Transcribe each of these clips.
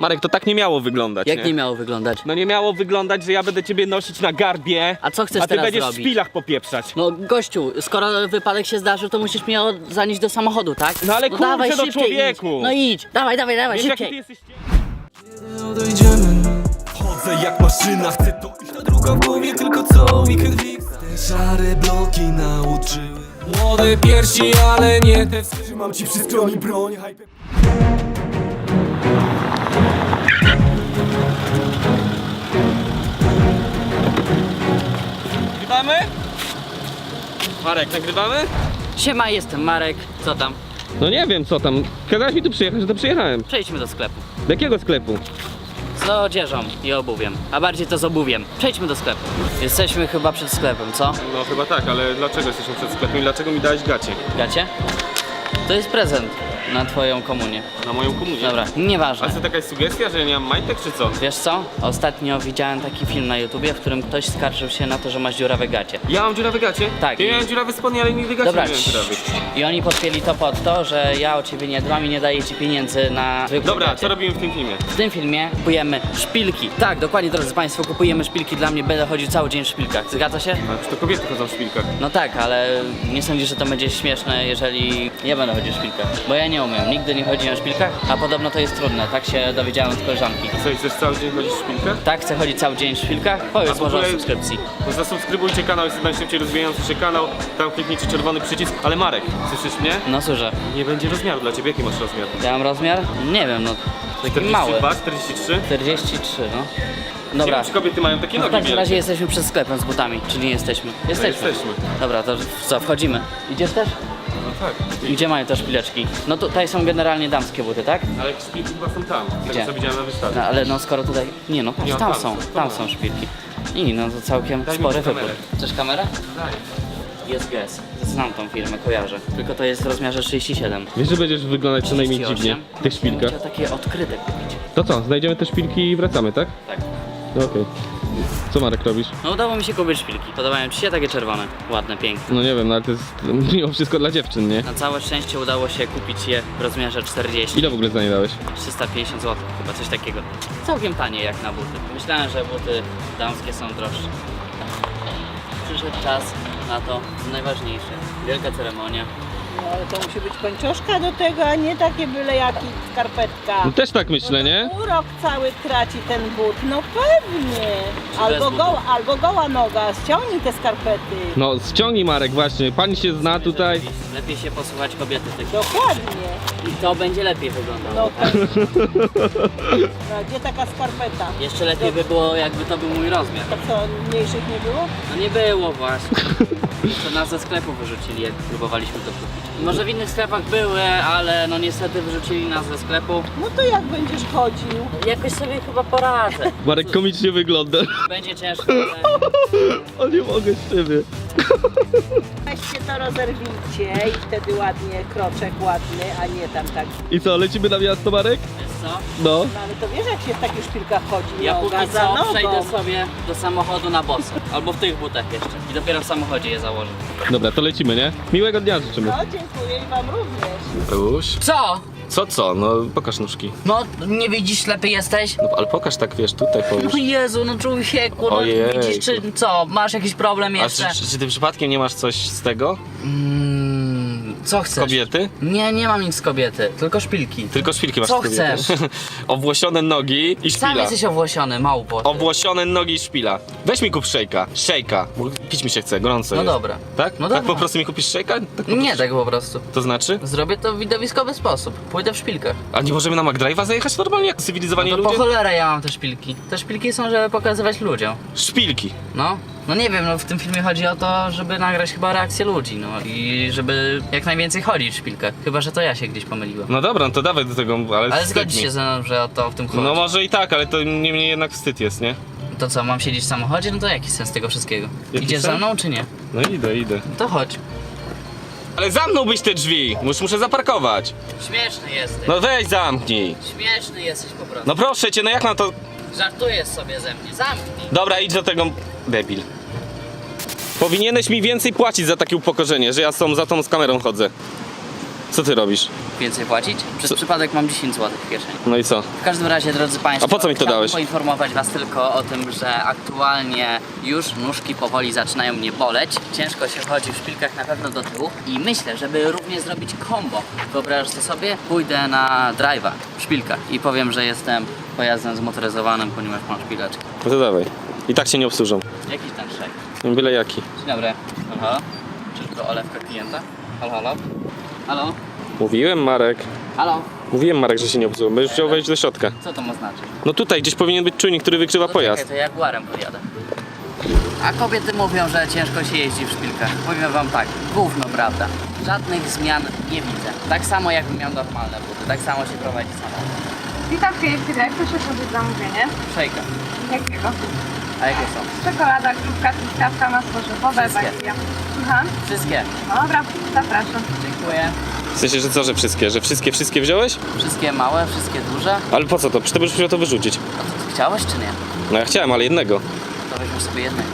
Marek, to tak nie miało wyglądać, Jak nie? nie miało wyglądać? No nie miało wyglądać, że ja będę ciebie nosić na garbie, A co chcesz a ty teraz będziesz w szpilach popieprzać. No gościu, skoro wypadek się zdarzył, to musisz mnie od- zanieść do samochodu, tak? No ale kurczę, dawaj, do szybciej człowieku. Idź. No idź, dawaj, dawaj, dawaj, Wiesz jaki ty szybciej. jesteś... odejdziemy Chodzę jak maszyna, chcę to iść Ta druga w głowie, tylko co weekend fix Te szare bloki nauczyły Młode piersi, ale nie te Trzymam ci przy skroni broń hype Nagrywamy? Marek, nagrywamy? Siema, jestem Marek. Co tam? No nie wiem co tam. Kazałeś mi tu przyjechać, że to przyjechałem. Przejdźmy do sklepu. Do jakiego sklepu? Z odzieżą i obuwiem. A bardziej to z obuwiem. Przejdźmy do sklepu. Jesteśmy chyba przed sklepem, co? No chyba tak, ale dlaczego jesteśmy przed sklepem i dlaczego mi dałeś gacie? Gacie? To jest prezent na twoją komunię. Na moją komunię. Dobra, A nieważne. co, taka jest sugestia, że ja nie mam majtek czy co? Wiesz co? Ostatnio widziałem taki film na YouTubie, w którym ktoś skarżył się na to, że masz dziurawe gacie. Ja mam dziurawe gacie? Tak, Ja i- miałem dziurawe spodnie, ale nigdy gaci Dobra, nie miałem dziurawych. i oni podpięli to pod to, że ja o ciebie nie dbam i nie daję ci pieniędzy na zwykłe Dobra, gacie. co robimy w tym filmie? W tym filmie kupujemy szpilki. Tak, dokładnie drodzy Państwo, kupujemy szpilki dla mnie, będę chodził cały dzień w szpilkach. Zgadza się? A już to kobiety chodzą w szpilkach. No tak, ale nie sądzisz, że to będzie śmieszne, jeżeli ja będę chodził w szpilkach. Bo ja nie umiem, nigdy nie chodziłem w szpilkach, a podobno to jest trudne, tak się dowiedziałem od koleżanki. Co, chcesz cały dzień chodzić w szpilkach? Tak, chcę chodzić cały dzień w szpilkach? Powiedz może o subskrypcji. Zasubskrybujcie kanał, jest najszybciej rozwijający się kanał. Tam kliknijcie czerwony przycisk. Ale Marek, słyszysz mnie? No słyszę. Nie będzie rozmiaru dla ciebie. Jaki masz rozmiar? Ja mam rozmiar? Nie wiem, no taki mały. 42, 43? 43, no. Dobra. czy kobiety mają takie No w nogi takim wielkie. razie jesteśmy przed sklepem z butami, czy nie jesteśmy? Jesteśmy. jesteśmy. Dobra, to co, wchodzimy. Idziesz też? No tak. Gdzie mają te szpileczki? No tutaj są generalnie damskie buty, tak? Ale szpilki chyba są tam. Z Gdzie? tego co widziałem na wystawie. No ale no skoro tutaj... Nie no, patrz, Nie, tam tam są, są, tam są szpilki. I no to całkiem Daj mi spory wybór. kamerę. Chcesz kamerę? Jest GS. Znam tą firmę, kojarzę. Tylko to jest w rozmiarze 37. Wiesz, że będziesz wyglądać co najmniej 38. dziwnie w tych Ja szpilkach. chciał takie odkryte kupić. To co, znajdziemy te szpilki i wracamy, tak? Tak. No okej. Co Marek robisz? No udało mi się kupić szpilki. Podobają ci się takie czerwone? Ładne, piękne. No nie wiem, no ale to jest mimo wszystko dla dziewczyn, nie? Na całe szczęście udało się kupić je w rozmiarze 40. Ile w ogóle za nie dałeś? 350 zł, chyba coś takiego. Całkiem tanie jak na buty. Myślałem, że buty damskie są droższe. Przyszedł czas na to najważniejsze. Wielka ceremonia. No ale to musi być kończoszka do tego, a nie takie byle jaki skarpetka. No też tak myślę, nie? Urok cały traci ten but, no pewnie. Albo goła, albo goła noga, ściągnij te skarpety. No ściągnij Marek właśnie, pani się zna tutaj. Lepiej, lepiej się posłuchać kobiety tych. Dokładnie. I to będzie lepiej wyglądało. No tak? No, gdzie taka skarpeta? Jeszcze lepiej by było jakby to był mój rozmiar. To co, mniejszych nie było? No nie było właśnie. To nas ze sklepu wyrzucili, jak próbowaliśmy to kupić. Może w innych sklepach były, ale no niestety wyrzucili nas ze sklepu. No to jak będziesz chodził? Jakoś sobie chyba poradzę. Marek komicznie wygląda. Będzie ciężko, ale... O nie mogę z ciebie. Weźcie to rozerwijcie i wtedy ładnie, kroczek ładny, a nie tam tak. I co, lecimy na miasto Marek? Co? No. No ale to wiesz jak się w takich szpilkach chodzi, Ja noga póki co nogą. przejdę sobie do samochodu na boso. Albo w tych butach jeszcze. I dopiero w samochodzie je założę. Dobra, to lecimy, nie? Miłego dnia życzymy. No dziękuję i wam również. Ruś. Co? Co, co? No pokaż nóżki. No nie widzisz, lepiej jesteś? No ale pokaż tak, wiesz, tutaj powiesz. No Jezu, no człowieku, no widzisz, czy co? Masz jakiś problem A jeszcze? czy, czy, czy ty przypadkiem nie masz coś z tego? Mm, co chcesz? Kobiety? Nie, nie mam nic z kobiety, tylko szpilki. Tylko szpilki masz Co z kobiety. chcesz? Owłosione nogi i Sam szpila. jesteś owłosiony, małpo. ty. Owłosione nogi i szpila. Weź mi kup szejka. Szejka. Bo pić mi się chce, gorąco No jest. dobra. Tak? No tak dobra. po prostu mi kupisz szejka? Tak po Nie prostu- tak po prostu. To znaczy? Zrobię to w widowiskowy sposób. Pójdę w szpilkach. A nie możemy na McDrive'a zajechać normalnie jak cywilizowani No to po ludzie? cholerę ja mam te szpilki. Te szpilki są, żeby pokazywać ludziom. Szpilki. No. No nie wiem, no w tym filmie chodzi o to, żeby nagrać chyba reakcję ludzi, no i żeby jak najwięcej chodzić w szpilkach. Chyba, że to ja się gdzieś pomyliłem. No dobra, no to dawaj do tego, ale, Ale wstyd zgodzisz mi. się ze mną, że o to w tym chodzi. No może i tak, ale to niemniej jednak wstyd jest, nie? To co, mam siedzieć w samochodzie? No to jaki sens tego wszystkiego? Jaki Idziesz sens? ze mną czy nie? No idę, idę. No to chodź. Ale zamknąłbyś te drzwi! Już muszę zaparkować. Śmieszny jesteś. No weź zamknij. Śmieszny jesteś po prostu. No proszę cię, no jak na to... Żartujesz sobie ze mnie, zamknij. Dobra, idź do tego... Debil. Powinieneś mi więcej płacić za takie upokorzenie, że ja z tą, za tą z kamerą chodzę. Co ty robisz? Więcej płacić? Przez Co? przypadek mam 10 zł w kieszeni. No i co? W każdym razie, drodzy Państwo, A po co mi to chciałbym dałeś? poinformować Was tylko o tym, że aktualnie już nóżki powoli zaczynają mnie boleć. Ciężko się chodzi w szpilkach na pewno do tyłu i myślę, żeby również zrobić combo. Wyobrażasz to sobie? Pójdę na drive'a w szpilkach i powiem, że jestem pojazdem zmotoryzowanym, ponieważ mam szpileczki. No to dawaj. I tak cię nie obsłużą. Jakiś ten szek. Byle jaki. Dzień dobry. Halo? Czyż to olewka klienta? Halo, halo? Halo? Mówiłem Marek. Halo? Mówiłem Marek, że się nie obsłużą. Będziesz chciał wejść do środka. Co to ma znaczyć? No tutaj gdzieś powinien być czujnik, który wykrywa No pojazd. Czekaj, to Jaguarem podjadę. A kobiety mówią, że ciężko się jeździ w szpilkach. Powiem wam tak, gówno prawda. Żadnych zmian nie widzę. Tak samo jakbym miał normalne buty, tak samo się prowadzi samochód. Witam pięknie, jak proszę sobie zamówienie. Szejka. Jakiego? A jakie są? Czekolada, krówka, truskawka, masło rzepowe, Wszystkie. Słucham? Wszystkie. Dobra, zapraszam. Dziękuję. W sensie, że co, że wszystkie? Że wszystkie, wszystkie wziąłeś? Wszystkie małe, wszystkie duże. Ale po co to? Przecież to będziesz musiał to wyrzucić. A to ty chciałeś czy nie? No ja chciałem, ale jednego. To weźmy sobie jednego.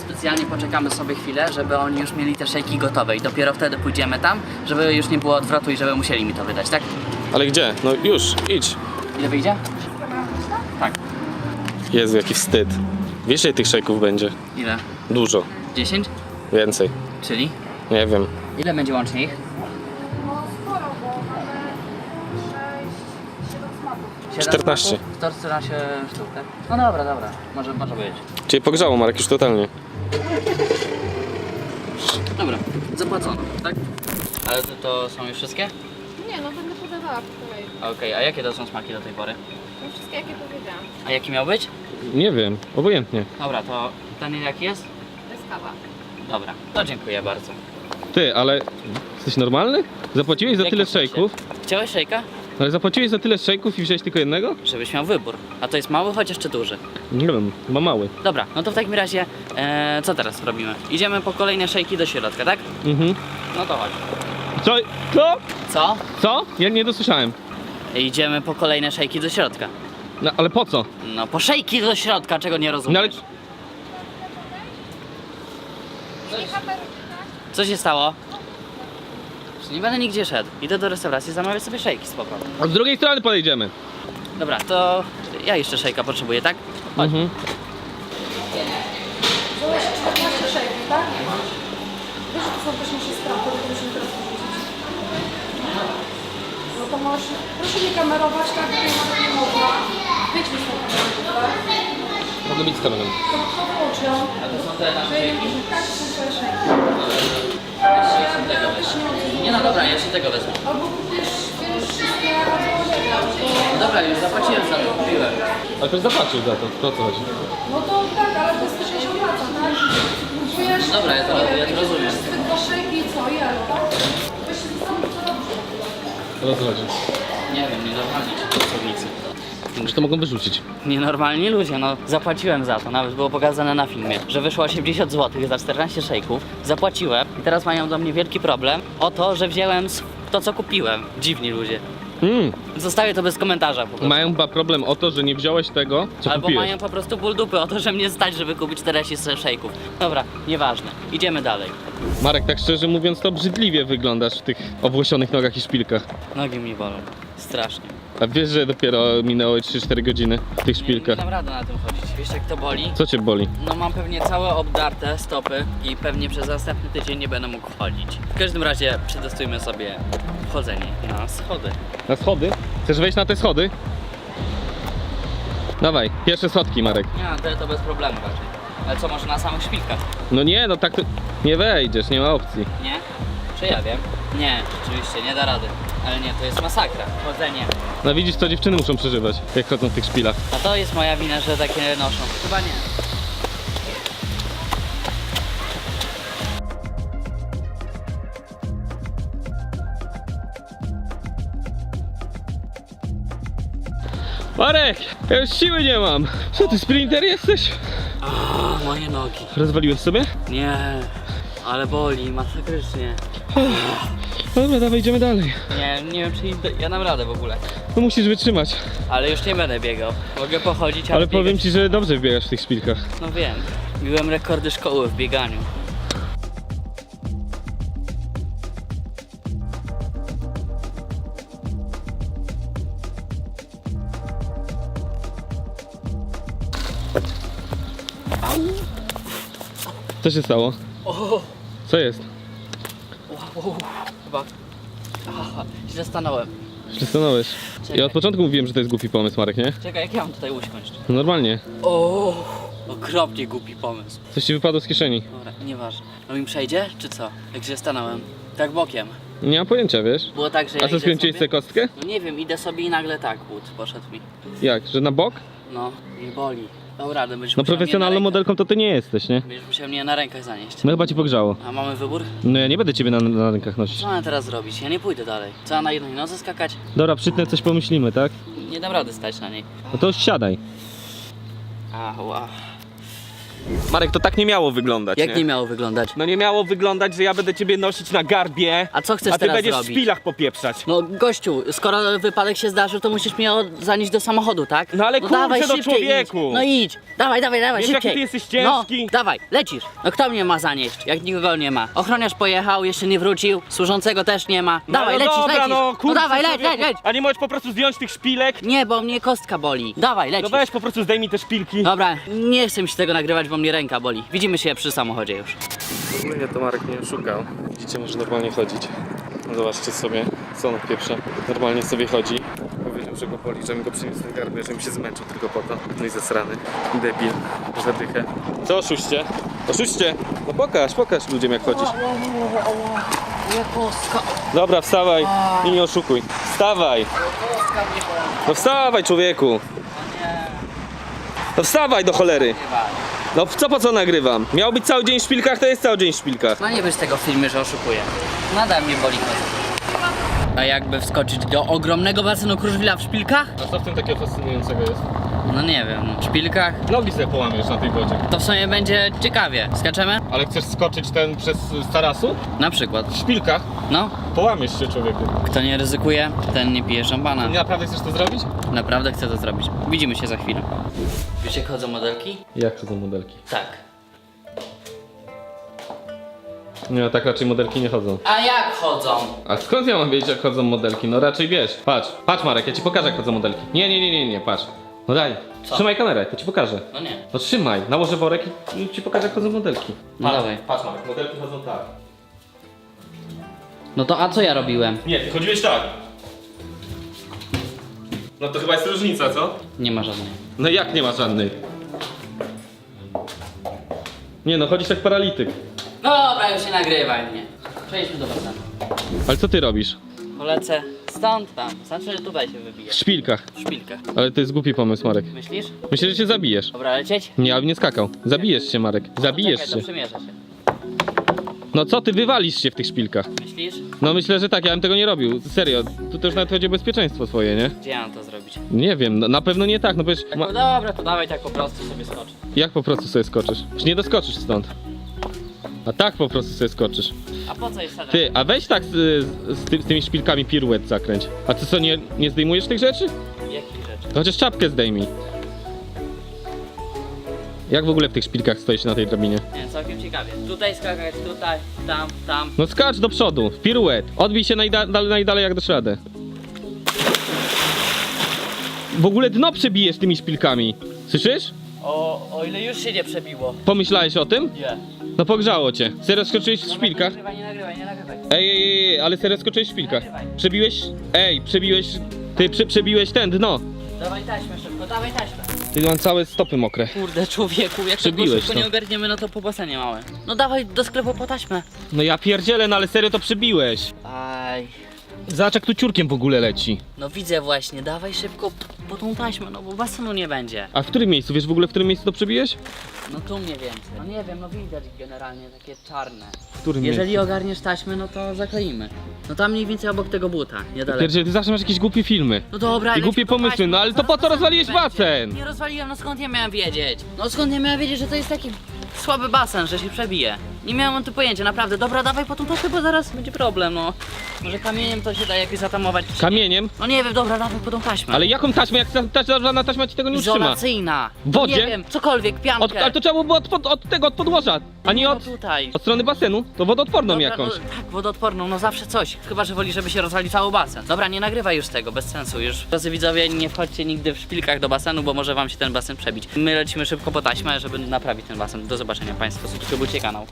Specjalnie poczekamy sobie chwilę, żeby oni już mieli te szejki gotowe i dopiero wtedy pójdziemy tam, żeby już nie było odwrotu i żeby musieli mi to wydać, tak? Ale gdzie? No już, idź. Ile wyjdzie? Jezu, jaki wstyd. Wiesz, ile tych szejków będzie? Ile? Dużo. 10? Więcej. Czyli? Nie wiem. Ile będzie łącznie ich? No sporo, bo mamy 6, 7 smaków. 7 14. smaków? 114 sztuk, tak? No dobra, dobra. Może, może być. Cię pogrzało Marek już totalnie. Dobra, zapłacono, tak? Ale to, to są już wszystkie? Nie, no będę podawała po kolei. Okej, a jakie to są smaki do tej pory? No wszystkie jakie powiedziałam. A jaki miał być? Nie wiem, obojętnie. Dobra, to ten jaki jest? To jest kawa. Dobra, to dziękuję bardzo. Ty, ale jesteś normalny? Zapłaciłeś za tyle szejków, Chciałeś szejka? ale zapłaciłeś za tyle szejków i wziąłeś tylko jednego? Żebyś miał wybór. A to jest mały, chociaż czy duży? Nie wiem, ma mały. Dobra, no to w takim razie, e, co teraz robimy? Idziemy po kolejne szejki do środka, tak? Mhm. No to chodź. Co? Co? Co? Co? Ja nie dosłyszałem. Idziemy po kolejne szejki do środka. No ale po co? No po szejki do środka, czego nie rozumiesz? No ale Co się stało? Nie będę nigdzie szedł. Idę do restauracji, zamawiać sobie szejki z powrotem. od drugiej strony podejdziemy. Dobra, to ja jeszcze szejka potrzebuję, tak? Chodź. Mhm. Wiesz, że to są też nasze straty, No masz... Proszę nie kamerować, tak? Tutaj nawet nie można. Wyjdźmy stąd, dobra? Mogę być z kamerą. To to włącz ją. A to są te nasze? Tak, to są. Nie no dobra, ja się tego wezmę. Albo kupisz, wiesz, wszystkie, nie to... Dobra, już zapłaciłem za to, kupiłem. Ale ktoś zapłacił za to, to co chodzi? No to tak, ale to jest też się wraca, tak? Kupujesz... Dobra, ja to, ja to rozumiem. Dwa szejki i co, i elo, tak? Weź się zastanów, co robisz. Chodzi? Nie wiem, nienormalni ci pracownicy. Że to mogą wyrzucić. Nienormalni ludzie, no zapłaciłem za to, nawet było pokazane na filmie, że wyszło 80 zł za 14 szejków, zapłaciłem i teraz mają do mnie wielki problem o to, że wziąłem to co kupiłem. Dziwni ludzie. Mm. Zostawię to bez komentarza po prostu. Mają chyba problem o to, że nie wziąłeś tego, co Albo kupiłeś. mają po prostu ból dupy o to, że mnie stać, żeby kupić 40 szejków. Dobra, nieważne. Idziemy dalej. Marek, tak szczerze mówiąc, to obrzydliwie wyglądasz w tych owłosionych nogach i szpilkach. Nogi mi bolą. Strasznie. A wiesz, że dopiero minęło 3-4 godziny w tych Nie, nie szpilkach. dam rady na tym chodzić. Wiesz jak to boli? Co cię boli? No mam pewnie całe obdarte stopy i pewnie przez następny tydzień nie będę mógł chodzić. W każdym razie przetestujmy sobie wchodzenie na schody. Na schody? Chcesz wejść na te schody? Dawaj, pierwsze schodki, Marek. Nie, no, to, to bez problemu raczej. Ale co, może na samych szpilkach? No nie, no tak to nie wejdziesz, nie ma opcji. Nie? Czy ja wiem? Nie, rzeczywiście, nie da rady. Ale nie, to jest masakra. Chodzenie. No widzisz, co dziewczyny muszą przeżywać, jak chodzą w tych szpilach. A to jest moja wina, że takie noszą. Chyba nie. Marek, ja już siły nie mam. Co ty, sprinter jesteś? A, moje nogi. Rozwaliłeś sobie? Nie, ale boli masakrycznie. No dobra, dawaj, idziemy dalej. Nie, nie wiem czy ja dam radę w ogóle. No musisz wytrzymać. Ale już nie będę biegał. Mogę pochodzić, ale, Ale powiem ci, że dobrze biegasz w tych szpilkach. No wiem. Biłem rekordy szkoły w bieganiu. Co się stało? Co jest? Aha, źle stanąłem. Przestanąłeś. Czekaj. Ja od początku mówiłem, że to jest głupi pomysł, Marek, nie? Czekaj, jak ja mam tutaj usiąść? No normalnie. O, okropnie głupi pomysł. Coś ci wypadło z kieszeni. Dobra, nieważne. No mi przejdzie, czy co? Jak źle stanąłem? Tak bokiem. Nie mam pojęcia, wiesz? Było tak, że ja A co, idę skręciłeś sobie sobie... kostkę? No nie wiem, idę sobie i nagle tak but poszedł mi. Jak? Że na bok? No, i boli. Dobra, no będziesz No musiał mnie profesjonalną na rękach- modelką to ty nie jesteś, nie? Będziesz musiał mnie na rękach zanieść. No chyba ci pogrzało. A mamy wybór? No ja nie będę ciebie na, na rękach nosić. Co mam teraz zrobić? Ja nie pójdę dalej. Co, mam na jednej nodze skakać? Dobra, przytnę coś pomyślimy, tak? Nie dam rady stać na niej. No to siadaj. Ała. Marek, to tak nie miało wyglądać, Jak nie miało wyglądać? No nie miało wyglądać, że ja będę ciebie nosić na garbie, A co chcesz a ty teraz będziesz zrobić? w szpilach popieprzać. No gościu, skoro wypadek się zdarzył, to musisz mnie od- zanieść do samochodu, tak? No ale kurczę, dawaj, do człowieku. Idź. No idź, dawaj, dawaj, dawaj, Wiesz, jaki szybciej. ty jesteś ciężki? No, dawaj, lecisz. No kto mnie ma zanieść, jak nikogo nie ma? Ochroniarz pojechał, jeszcze nie wrócił, służącego też nie ma. Dawaj, no, lecisz, dobra, lecisz. No, kurczę, dawaj, leć, człowieku. leć, leć. A nie możesz po prostu zdjąć tych szpilek? Nie, bo mnie kostka boli. Dawaj, No lecisz. weź po prostu zdejmij te szpilki. Dobra, nie chcę mi się tego nagrywać, bo mnie ręka boli. Widzimy się przy samochodzie już. Ogólnie to Marek nie oszukał. Widzicie, może normalnie chodzić. No Zobaczcie sobie, co on pierwsze. Normalnie sobie chodzi. Powiedział, że go boli, że mi go przyniósł na garbę, że mi się zmęczył tylko po to. No i zasrany. Debil. Zadychę. Co oszuście? Oszuście! No pokaż, pokaż ludziom jak chodzisz. Dobra, wstawaj i nie oszukuj. Wstawaj! No wstawaj człowieku! No wstawaj do cholery! No co po co nagrywam? Miał być cały dzień w szpilkach, to jest cały dzień w szpilkach. Ma nie być tego w filmie, że oszukuję. Nadal mnie boli kostka. A jakby wskoczyć do ogromnego basenu Kruszwila w szpilkach? A co w tym takiego fascynującego jest? No nie wiem, w szpilkach? Nogi sobie połamiesz na tej wodzie. To w sumie będzie ciekawie. Skaczemy? Ale chcesz skoczyć ten przez tarasu? Na przykład. W szpilkach? No, Połamiesz się człowieku. kto nie ryzykuje, ten nie pije szampana. Naprawdę chcesz to zrobić? Naprawdę chcę to zrobić. Widzimy się za chwilę. Wiecie, jak chodzą modelki? Jak są modelki? Tak. Nie, tak raczej modelki nie chodzą. A jak chodzą? A skąd ja mam wiedzieć jak chodzą modelki? No raczej wiesz. Patrz, patrz Marek, ja ci pokażę jak chodzą modelki. Nie, nie, nie, nie, nie, patrz. No daj. Co? Trzymaj kamerę, to ci pokażę. No nie. No trzymaj, nałożę worek i ci pokażę jak chodzą modelki. No dawaj. Patrz Marek, modelki chodzą tak. No to a co ja robiłem? Nie, ty chodziłeś tak. No to chyba jest różnica, co? Nie ma żadnej. No jak nie ma żadnej? Nie no, chodzisz jak paralityk. No dobra, już nie nagrywaj mnie. Przejdźmy do basenu. Ale co ty robisz? Polecę stąd tam. Znaczy, że tutaj się wybije. W szpilkach. W szpilkach. Ale to jest głupi pomysł, Marek. Myślisz? Myślę, że się zabijesz. Dobra, lecieć? Nie, ale nie skakał. Zabijesz się, Marek. Zabijesz Czekaj, to się. się. No co ty wywalisz się w tych szpilkach? Myślisz? No myślę, że tak, ja bym tego nie robił. Serio, tu też nawet chodzi o bezpieczeństwo swoje, nie? Gdzie ja mam to zrobić? Nie wiem, no, na pewno nie tak, no przecież... Tak, Ma... no dobra, to dawaj tak po prostu sobie skocz. Jak po prostu sobie skoczysz? Już nie doskoczysz stąd. A tak po prostu sobie skoczysz. A po co jest sadek? Ty, a weź tak z, z, ty, z tymi szpilkami piruet zakręć. A ty co, nie, nie zdejmujesz tych rzeczy? Jakich rzeczy? To chociaż czapkę zdejmij. Jak w ogóle w tych szpilkach stoisz na tej drabinie? Nie, całkiem ciekawie. Tutaj skakać, tutaj, tam, tam. No skacz do przodu, w piruet. Odbij się najda- najdalej jak dasz radę. W ogóle dno przebijesz tymi szpilkami. Słyszysz? O, o ile już się nie przebiło. Pomyślałeś o tym? Nie. No pogrzało cię. Serio skoczyłeś w szpilkach? Nie nagrywaj, nie nagrywaj, nie nagrywaj. Ej, ej, ej, ale serio skoczyłeś w szpilkach. Przebiłeś... Ej, przebiłeś... Ty prze, przebiłeś ten dno. Dawaj taśmę szybko, dawaj taśmę. Ty mam całe stopy mokre. Kurde człowieku, jak tego Przebiłeś szybko to. nie ogarniemy, no to po basenie małe. No dawaj do sklepu po taśmę. No ja pierdzielę, no ale serio to przebiłeś. Aj. Zobacz jak tu ciurkiem w ogóle leci. No widzę właśnie, dawaj szybko po tą taśmę, no bo basenu nie będzie. A w którym miejscu? Wiesz w ogóle w którym miejscu to przebiłeś? No tu mniej więcej. No nie wiem, no widać generalnie takie czarne. W którym Jeżeli miejscu? ogarniesz taśmę, no to zakleimy. No tam mniej więcej obok tego buta, niedaleko. Pierdziele, ty zawsze masz jakieś głupie filmy. No dobra, I głupie po pomysły, no ale to po co rozwaliłeś basen? Nie rozwaliłem, no skąd ja miałem wiedzieć? No skąd ja miałem wiedzieć, że to jest taki słaby basen, że się przebije? Nie miałem o tym pojęcia, naprawdę. Dobra, dawaj po tą taśmę, bo zaraz będzie problem, no. Może kamieniem to się da jakoś zatamować. czy- Kamieniem? No nie wiem, dobra, dawaj po tą taśmę. Ale jaką taśmę? Jak ta, ta, żadna taśma ci tego nie utrzyma? Izolacyjna. W wodzie? Nie wiem, cokolwiek, piankę. Od, ale to trzeba było od, pod, od tego, od podłoża, a nie No od, tutaj. od strony basenu. To wodoodporną Dobra, jakąś. No, tak, wodoodporną, no zawsze coś. Chyba, że woli, żeby się rozwalił cały basen. Dobra, nie nagrywaj już tego, bez sensu już. Drodzy widzowie, nie wchodźcie nigdy w szpilkach do basenu, bo może wam się ten basen przebić. My lecimy szybko po taśmę, żeby naprawić ten basen. Do zobaczenia Państwo, subskrybujcie kanał.